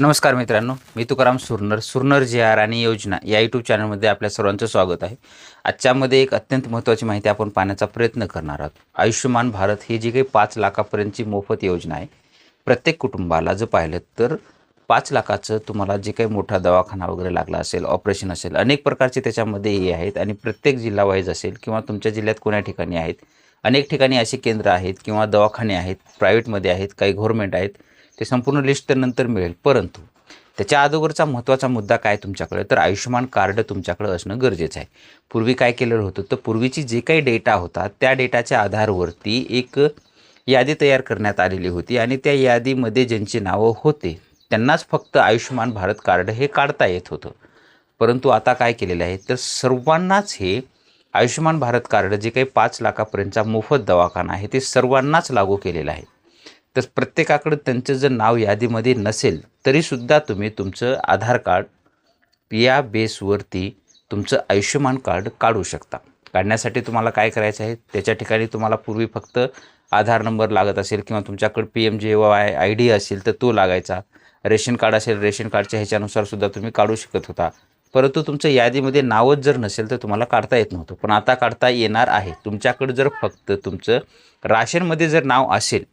नमस्कार मित्रांनो मी तुकाराम सुरनर सुरनर जे आर आणि योजना या यूट्यूब चॅनलमध्ये आपल्या सर्वांचं स्वागत आहे. आजच्यामध्ये एक अत्यंत महत्त्वाची माहिती आपण पाहण्याचा प्रयत्न करणार आहोत. आयुष्यमान भारत ही जी काही पाच लाखापर्यंतची मोफत योजना आहे प्रत्येक कुटुंबाला जर पाहिलं तर पाच लाखाचं तुम्हाला जे काही मोठा दवाखाना वगैरे लागला असेल ऑपरेशन असेल अनेक प्रकारचे त्याच्यामध्ये हे आहेत आणि प्रत्येक जिल्हा वाईज असेल किंवा तुमच्या जिल्ह्यात कोण्या ठिकाणी आहेत अनेक ठिकाणी अशी केंद्र आहेत किंवा दवाखाने आहेत प्रायव्हेटमध्ये आहेत काही गव्हर्मेंट आहेत ते संपूर्ण लिस्ट तर नंतर मिळेल. परंतु त्याच्या अगोदरचा महत्त्वाचा मुद्दा काय तुमच्याकडे? तर आयुष्यमान कार्ड तुमच्याकडे असणं गरजेचं आहे. पूर्वी काय केलेलं होतं? तर पूर्वीची जे काही डेटा होता त्या डेटाच्या आधारवरती एक यादी तयार करण्यात आलेली होती आणि त्या यादीमध्ये ज्यांची नावं होते त्यांनाच फक्त आयुष्यमान भारत कार्ड हे काढता येत होतं. परंतु आता काय केलेलं आहे? तर सर्वांनाच हे आयुष्यमान भारत कार्ड जे काही पाच लाखापर्यंतचा मोफत दवाखाना आहे ते सर्वांनाच लागू केलेलं आहे. तर प्रत्येकाकडं त्यांचं जर नाव यादीमध्ये नसेल तरीसुद्धा तुम्ही तुमचं आधार कार्ड या बेसवरती तुमचं आयुष्यमान कार्ड काढू शकता. काढण्यासाठी तुम्हाला काय करायचं आहे? त्याच्या ठिकाणी तुम्हाला पूर्वी फक्त आधार नंबर लागत असेल किंवा तुमच्याकडे P M J Y I D असेल तर तो लागायचा. रेशन कार्ड असेल रेशन कार्डच्या ह्याच्यानुसार सुद्धा तुम्ही काढू शकत होता. परंतु तुमचं यादीमध्ये नावच जर नसेल तर तुम्हाला काढता येत नव्हतं. पण आता काढता येणार आहे. तुमच्याकडं जर फक्त तुमचं राशनमध्ये जर नाव असेल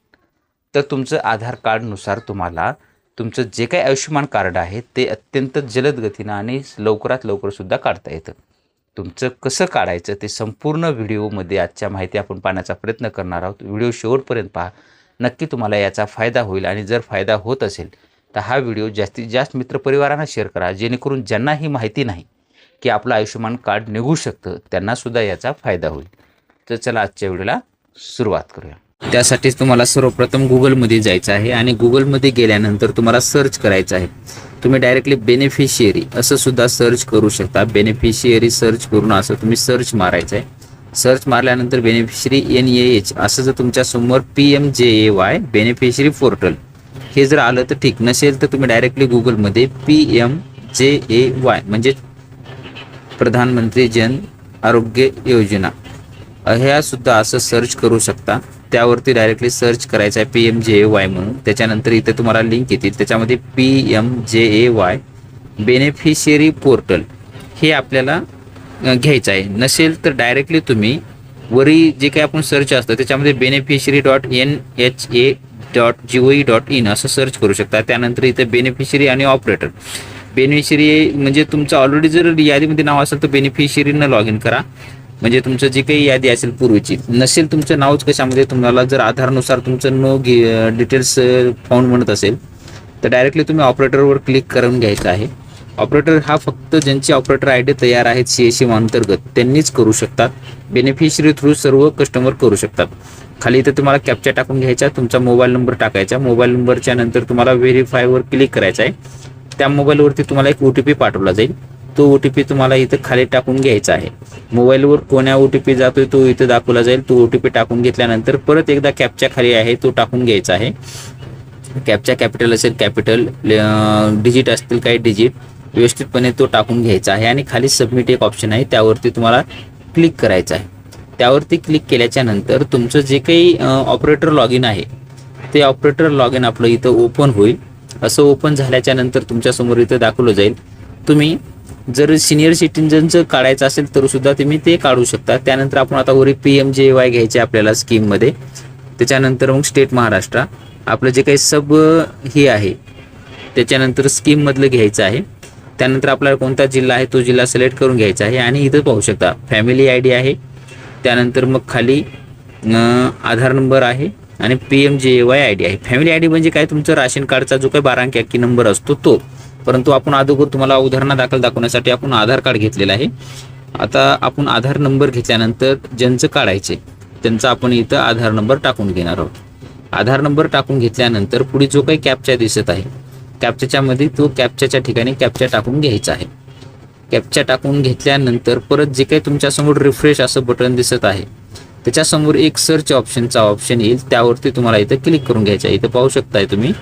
तर तुमचं आधार कार्डनुसार तुम्हाला तुमचं जे काही आयुष्यमान कार्ड आहे ते अत्यंत जलद गतीनं आणि लवकरात लवकरसुद्धा काढता येतं. तुमचं कसं काढायचं ते संपूर्ण व्हिडिओमध्ये आजच्या माहिती आपण पाहण्याचा प्रयत्न करणार आहोत. व्हिडिओ शेवटपर्यंत पहा. नक्की तुम्हाला याचा फायदा होईल आणि जर फायदा होत असेल तर हा व्हिडिओ जास्तीत जास्त मित्रपरिवारांना शेअर करा जेणेकरून ज्यांना ही माहिती नाही की आपलं आयुष्यमान कार्ड निघू शकतं त्यांनासुद्धा याचा फायदा होईल. तर चला आजच्या व्हिडिओला सुरुवात करूया. त्यासाठीच तुम्हाला सर्वप्रथम गुगलमध्ये जायचं आहे आणि गुगलमध्ये गेल्यानंतर तुम्हाला सर्च करायचं आहे. तुम्ही डायरेक्टली बेनिफिशियरी असं सुद्धा सर्च करू शकता. बेनिफिशियरी सर्च करून असं तुम्ही सर्च मारायचं आहे. सर्च मारल्यानंतर बेनिफिशरी एन ए एच असं जर तुमच्यासमोर पी एम जे ए वाय बेनिफिशरी पोर्टल हे जर आलं तर ठीक. नसेल तर तुम्ही डायरेक्टली गुगलमध्ये पी एम जे ए वाय म्हणजे प्रधानमंत्री जन आरोग्य योजना ह्या सुद्धा असं सर्च करू शकता. त्यावरती डायरेक्टली सर्च करायचं आहे पी एम जे ए वाय म्हणून. त्याच्यानंतर इथे तुम्हाला लिंक येतील. त्याच्यामध्ये पी एम जे ए वाय बेनिफिशियरी पोर्टल हे आपल्याला घ्यायचं आहे. नसेल तर डायरेक्टली तुम्ही वरी जे काही आपण सर्च असतं त्याच्यामध्ये beneficiary dot N H A dot G O E dot in असं सर्च करू शकता. त्यानंतर इथे बेनिफिशियरी आणि ऑपरेटर बेनिफिशियरी म्हणजे तुमचं ऑलरेडी जर यादीमध्ये नाव असेल तर बेनिफिशियरीनं लॉग इन करा. म्हणजे तुमचं जी काही यादी असेल पूर्वीची नसेल तुमचं नावच कशामध्ये तुम्हाला जर आधारनुसार तुमचं नो घे डिटेल्स फाउंड म्हणत असेल तर डायरेक्टली तुम्ही ऑपरेटरवर क्लिक करून घ्यायचं आहे. ऑपरेटर हा फक्त ज्यांची ऑपरेटर आय डी तयार आहेत सी एस अंतर्गत त्यांनीच करू शकतात. बेनिफिशरी थ्रू सर्व कस्टमर करू शकतात. खाली इथं तुम्हाला कॅप्चा टाकून घ्यायचा तुमचा मोबाईल नंबर टाकायचा मोबाईल नंबरच्या नंतर तुम्हाला व्हेरीफायवर क्लिक करायचा आहे. त्या मोबाईलवरती तुम्हाला एक ओ टी पी पाठवला जाईल. तो ओ टी पी तुम्हाला इथं खाली टाकून घ्यायचा आहे. मोबाईलवर कोण्या ओ टी पी जातोय तो इथं दाखवला जाईल. तो ओ टी पी टाकून घेतल्यानंतर परत एकदा कॅपच्या खाली आहे तो टाकून घ्यायचा आहे. कॅपच्या कॅपिटल असेल कॅपिटल डिजिट असतील काही डिजिट व्यवस्थितपणे तो टाकून घ्यायचा आहे आणि खाली सबमिट एक ऑप्शन आहे त्यावरती तुम्हाला क्लिक करायचं आहे. त्यावरती क्लिक केल्याच्यानंतर तुमचं जे काही ऑपरेटर लॉग इन आहे ते ऑपरेटर लॉग इन आपलं इथं ओपन होईल. असं ओपन झाल्याच्यानंतर तुमच्यासमोर इथं दाखवलं जाईल. तुम्ही जर सिनियर सिटीजनचं काढायचं असेल तर सुद्धा तुम्ही ते काढू शकता. त्यानंतर आपण आता वरी पी एम जे वाय घ्यायचे आपल्याला स्कीममध्ये त्याच्यानंतर मग स्टेट महाराष्ट्र. आपलं जे काही सब हे आहे त्याच्यानंतर स्कीममधलं घ्यायचं आहे. त्यानंतर आपल्याला कोणता जिल्हा आहे तो जिल्हा सिलेक्ट करून घ्यायचा आहे. आणि इथं पाहू शकता फॅमिली आय डी आहे. त्यानंतर मग खाली आधार नंबर आहे. आणि P M J Y I D आहे. फॅमिली आय डी म्हणजे काय? तुमचं राशन कार्डचा जो काही बारा अंकी अक्की नंबर असतो तो. परंतु आपण अगोदर तुम्हाला उदाहरणादाखल दाखवण्यासाठी आपण आधार कार्ड घेतलेलं आहे. आता आपण आधार नंबर घेतल्यानंतर ज्यांचं काढायचे त्यांचा आपण इथं आधार नंबर टाकून घेणार आहोत. आधार नंबर टाकून घेतल्यानंतर पुढे जो काही कॅपचा दिसत आहे कॅपच्याच्या मध्ये तो कॅपच्याच्या ठिकाणी कॅप्चा टाकून घ्यायचा आहे. कॅप्चा टाकून घेतल्यानंतर परत जे काही तुमच्यासमोर रिफ्रेश असं बटन दिसत आहे त्याच्यासमोर एक सर्च ऑप्शनचा ऑप्शन येईल. त्यावरती तुम्हाला इथं क्लिक करून घ्यायचं आहे. इथं पाहू शकताय तुम्ही.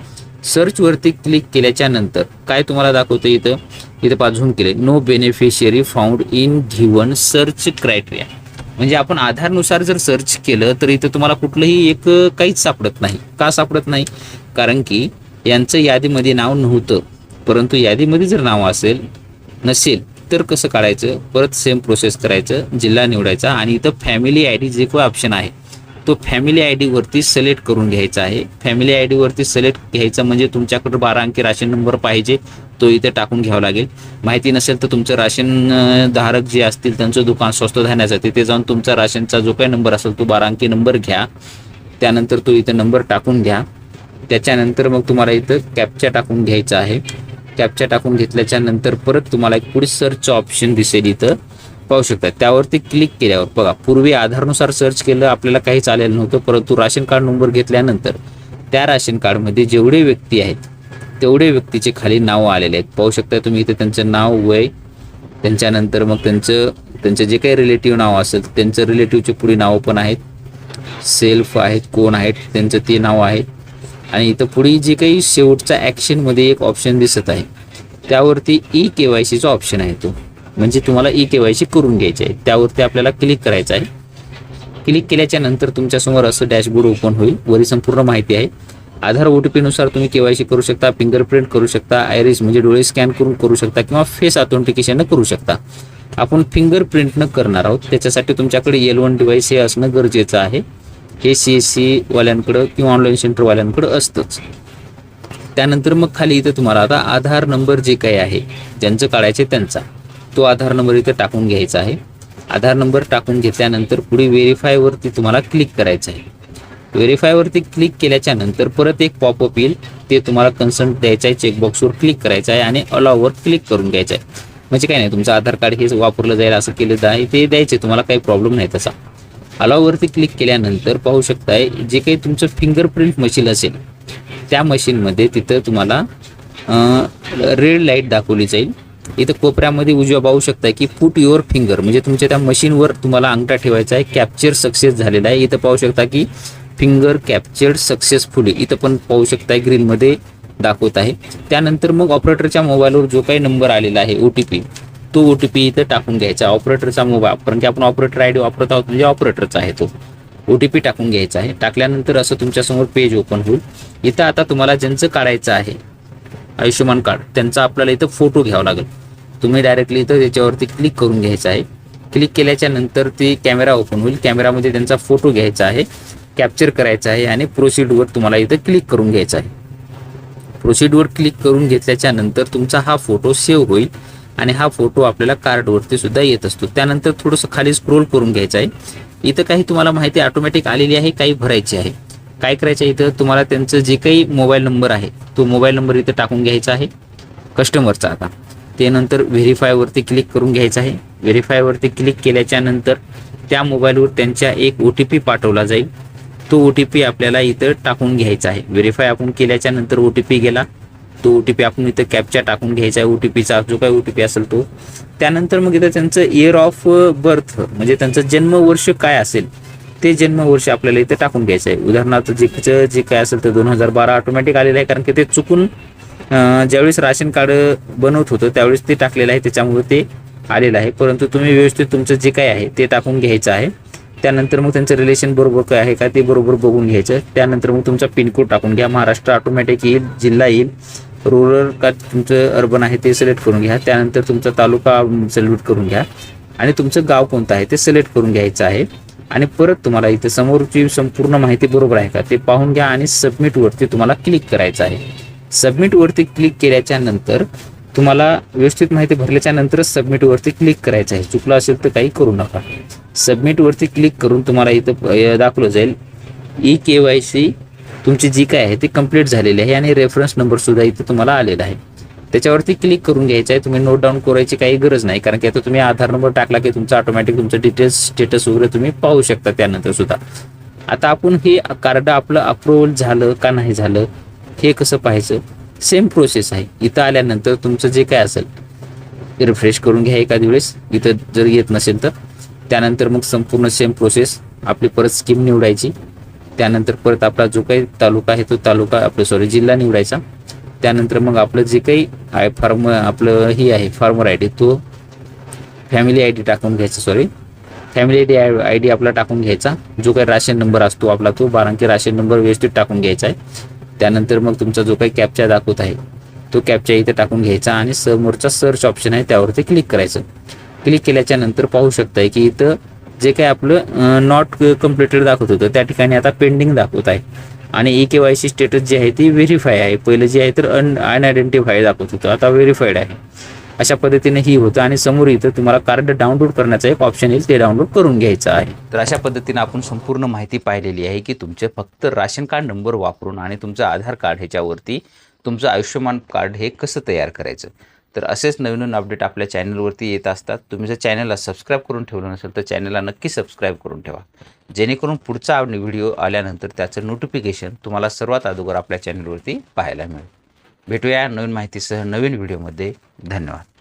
सर्चवरती क्लिक केल्याच्यानंतर काय तुम्हाला दाखवतं इथं? इथं पाझून केलं केले no beneficiary found in given search criteria म्हणजे आपण आधारनुसार जर सर्च केलं तर इथं तुम्हाला कुठलंही एक काहीच सापडत नाही. का सापडत नाही? कारण की यांचं यादीमध्ये नाव नव्हतं. परंतु यादीमध्ये जर नाव असेल नसेल तर कसं काढायचं? परत सेम प्रोसेस करायचं जिल्हा निवडायचा आणि इथं फॅमिली आय डी जे काही ऑप्शन आहे तो फॅमिली आय डीवरती सिलेक्ट करून घ्यायचा आहे. फॅमिली आय डीवरती सिलेक्ट घ्यायचा म्हणजे तुमच्याकडे बारा अंकी राशन नंबर पाहिजे तो इथे टाकून घ्यावा लागेल. माहिती नसेल तर तुमचं राशन धारक जे असतील त्यांचं दुकान स्वस्त धान्याचं तिथे जाऊन तुमचा राशनचा जो काही नंबर असेल तो बारा अंकी नंबर घ्या. त्यानंतर तो इथं नंबर टाकून घ्या. त्याच्यानंतर मग तुम्हाला इथं कॅपचा टाकून घ्यायचा आहे. कॅपचा टाकून घेतल्याच्या नंतर परत तुम्हाला एक पुढे सर्च ऑप्शन दिसेल इथं. पाहू शकता. त्यावरती क्लिक केल्यावर बघा पूर्वी आधारनुसार सर्च केलं आपल्याला काहीच आलेलं नव्हतं परंतु राशन कार्ड नंबर घेतल्यानंतर त्या राशन कार्डमध्ये जेवढे व्यक्ती आहेत तेवढे व्यक्तीचे खाली नावं आलेले आहेत. पाहू शकता तुम्ही इथे त्यांचं नाव वय त्यांच्यानंतर मग त्यांचं त्यांचं जे काही रिलेटिव्ह नाव असेल त्यांचं रिलेटिव्हचे पुढे नावं पण आहेत. सेल्फ आहेत कोण आहेत त्यांचं ते नाव आहे. आणि इथं पुढे जे काही शेवटचा ॲक्शनमध्ये एक ऑप्शन दिसत आहे. त्यावरती ई के वाय सीचा ऑप्शन आहे तो. म्हणजे तुम्हाला ई के वाय सी करून घ्यायची आहे. त्यावरती आपल्याला क्लिक करायचं आहे. क्लिक केल्याच्यानंतर तुमच्यासमोर असं डॅशबोर्ड ओपन होईल. वरी संपूर्ण माहिती आहे. आधार ओ टी पीनुसार तुम्ही के वाय सी करू शकता फिंगरप्रिंट करू शकता आयरिस म्हणजे डोळे स्कॅन करून करू शकता किंवा फेस ऑथेंटिकेशन करू शकता. आपण फिंगरप्रिंटनं करणार आहोत. त्याच्यासाठी तुमच्याकडे एल वन डिव्हाइस हे असणं गरजेचं आहे. हे सी एस सी वाल्यांकडं किंवा ऑनलाईन सेंटरवाल्यांकडं असतंच. त्यानंतर मग खाली इथं तुम्हाला आता आधार नंबर जे काही आहे ज्यांचं काढायचे त्यांचा. तो आधार नंबर इथं टाकून घ्यायचा आहे. आधार नंबर टाकून घेतल्यानंतर पुढे व्हेरीफायवरती तुम्हाला क्लिक करायचं आहे. व्हेरीफायवरती क्लिक केल्याच्यानंतर परत एक पॉपअप येईल. ते तुम्हाला कन्सर्ट द्यायचं आहे चेकबॉक्सवर क्लिक करायचं आहे आणि अलावर क्लिक करून घ्यायचं आहे. म्हणजे काय नाही तुमचं आधार कार्ड हे वापरलं जाईल असं केलं आहे ते द्यायचे तुम्हाला काही प्रॉब्लेम नाही तसा. अलाववरती क्लिक केल्यानंतर पाहू शकताय जे काही तुमचं फिंगरप्रिंट मशीन असेल त्या मशीनमध्ये तिथं तुम्हाला रेड लाइट दाखवली जाईल. इथं कोपऱ्यामध्ये उजव्या पाहू शकता की पुट युअर फिंगर म्हणजे तुमच्या त्या मशीनवर तुम्हाला अंगठा ठेवायचा आहे. कॅप्चर सक्सेस झालेला आहे. इथं पाहू शकता की फिंगर कॅप्चर्ड सक्सेसफुली इथं पण पाहू शकता ग्रीनमध्ये दाखवत आहे. त्यानंतर मग ऑपरेटरच्या मोबाईलवर जो काही नंबर आलेला आहे ओ टी पी तो ओ टी पी इथं टाकून घ्यायचा ऑपरेटरचा मोबाईल कारण की आपण ऑपरेटर आय डी वापरत आहोत म्हणजे ऑपरेटरचा आहे तो. ओ टी पी टाकून घ्यायचा आहे. टाकल्यानंतर असं तुमच्यासमोर पेज ओपन होईल. इथं आता तुम्हाला ज्यांचं काढायचं आहे आयुष्यमान कार्ड. त्यांचा आपल्याला इथं फोटो घ्यावा लागेल. तुम्ही डायरेक्टली इथं त्याच्यावरती क्लिक करून घ्यायचं आहे. क्लिक केल्याच्यानंतर ती कॅमेरा ओपन होईल. कॅमेरामध्ये त्यांचा फोटो घ्यायचा आहे. कॅप्चर करायचा आहे आणि प्रोसिडवर तुम्हाला इथं क्लिक करून घ्यायचं आहे. प्रोसिडवर क्लिक करून घेतल्याच्या नंतर तुमचा हा फोटो सेव्ह होईल आणि हा फोटो आपल्याला कार्डवरती सुद्धा येत असतो. त्यानंतर थोडंसं खाली स्क्रोल करून घ्यायचं आहे. इथं काही तुम्हाला माहिती ऑटोमॅटिक आलेली आहे काही भरायची आहे. काय करायचं इथं? तुम्हाला त्यांचं जे काही मोबाईल नंबर आहे तो मोबाईल नंबर इथं टाकून घ्यायचा आहे. कस्टमरचा आता. ते नंतर व्हेरीफायवरती क्लिक करून घ्यायचं आहे. व्हेरीफायवरती क्लिक केल्याच्यानंतर त्या मोबाईलवर त्यांच्या एक ओ टी पी पाठवला जाईल. तो ओ टी पी आपल्याला इथं टाकून घ्यायचा आहे. व्हेरीफाय आपण केल्याच्यानंतर ओ टी पी गेला. तो ओ टी पी आपण इथं कॅपचा टाकून घ्यायचा आहे. ओ टी पीचा जो काही ओ टी पी असेल तो. त्यानंतर मग इथं त्यांचं इयर ऑफ बर्थ म्हणजे त्यांचं जन्मवर्ष काय असेल? ते जन्मवर्ष आपल्याला इथे टाकून घ्यायचं आहे उदाहरणार्थ जे जे काय असेल ते दोन हजार बारा ऑटोमॅटिक आलेलं आहे. कारण की ते चुकून ज्यावेळेस राशन कार्ड बनवत होतं त्यावेळेस ते टाकलेलं आहे. त्याच्यामुळे ते आलेलं आहे. परंतु तुम्ही व्यवस्थित तुमचं जे काय आहे ते टाकून घ्यायचं आहे. त्यानंतर मग त्यांचं रिलेशन बरोबर काय आहे का ते बरोबर बघून घ्यायचं. त्यानंतर मग तुमचा पिनकोड टाकून घ्या. महाराष्ट्र ऑटोमॅटिक येईल जिल्हा येईल. रुरल का तुमचं अर्बन आहे ते सिलेक्ट करून घ्या. त्यानंतर तुमचा तालुका um, सिलेक्ट करून घ्या. आणि तुमचं गाव कोणतं आहे ते सिलेक्ट करून घ्यायचं आहे. आणि परत तुम्हाला इथे समोरची संपूर्ण माहिती बरोबर आहे का? ते पाहून घ्या आणि सबमिटवरती तुम्हाला क्लिक करायचं आहे. सबमिटवरती क्लिक केल्याच्यानंतर तुम्हाला व्यवस्थित माहिती भरल्याच्या नंतरच सबमिटवरती क्लिक करायचं आहे. चुकलं असेल तर काही करू नका. सबमिटवरती क्लिक करून तुम्हाला इथं दाखवलं जाईल. ई के वाय सी तुमची जी काय आहे ती कंप्लीट झालेली आहे आणि रेफरन्स नंबर सुद्धा इथं तुम्हाला आलेला आहे. त्याच्यावरती क्लिक करून घ्यायचं आहे. तुम्ही नोट डाऊन करायची काही गरज नाही. कारण की आता तुम्ही आधार नंबर टाकला की तुमचं ऑटोमॅटिक तुमचं डिटेल्स स्टेटस वगैरे तुम्ही पाहू शकता त्यानंतर सुद्धा. आता आपण हे कार्ड आपलं अप्रुव्हल झालं का नाही झालं हे कसं पाहायचं? सेम प्रोसेस आहे. इथं आल्यानंतर तुमचं जे काय असेल रिफ्रेश करून घ्या एखाद्या वेळेस. इथं जर येत नसेल तर. त्यानंतर मग संपूर्ण सेम प्रोसेस आपली परत स्कीम निवडायची. त्यानंतर परत आपला जो काही तालुका आहे तो तालुका आपला सॉरी जिल्हा निवडायचा. त्यानंतर मग आपलं जे काही आहे फार्म आपलं हे आहे फार्मर आय डी तो फॅमिली आय डी टाकून घ्यायचा sorry family I D I D आपला टाकून घ्यायचा. जो काही राशन नंबर असतो आपला तो बारांकी राशन नंबर व्यवस्थित टाकून घ्यायचा आहे. त्यानंतर मग तुमचा जो काही कॅपचा दाखवत आहे तो कॅपचा इथे टाकून घ्यायचा आणि समोरचा सर्च ऑप्शन आहे त्यावरती क्लिक करायचं. क्लिक केल्याच्यानंतर पाहू शकताय की इथं जे काही आपलं नॉट कम्प्लिटेड दाखवत होतं त्या ठिकाणी आता पेंडिंग दाखवत आहे. आणि E K Y C status जे आहे ती व्हेरीफाय आहे. पहिलं जे आहे तर अन अनआयडेंटिफाय दाखवत होतं. आता व्हेरीफाईड आहे. अशा पद्धतीने ही होतं आणि समोर इथं तुम्हाला कार्ड डाउनलोड करण्याचा एक ऑप्शन येईल. ते डाउनलोड करून घ्यायचं आहे. तर अशा पद्धतीने आपण संपूर्ण माहिती पाहिलेली आहे की तुमचे फक्त राशन कार्ड नंबर वापरून आणि तुमचं आधार कार्ड ह्याच्यावरती तुमचं आयुष्यमान कार्ड हे कसं तयार करायचं? तर असेच नवीन नवीन अपडेट आपल्या चॅनलवरती येत असतात. तुम्ही जर चॅनलला सबस्क्राईब करून ठेवलं नसेल तर चॅनलला नक्की सबस्क्राईब करून ठेवा. जेणेकरून पुढचा व्हिडिओ आल्यानंतर त्याचं नोटिफिकेशन तुम्हाला सर्वात अगोदर आपल्या चॅनलवरती पाहायला मिळेल. भेटूया नवीन माहितीसह नवीन व्हिडिओमध्ये धन्यवाद.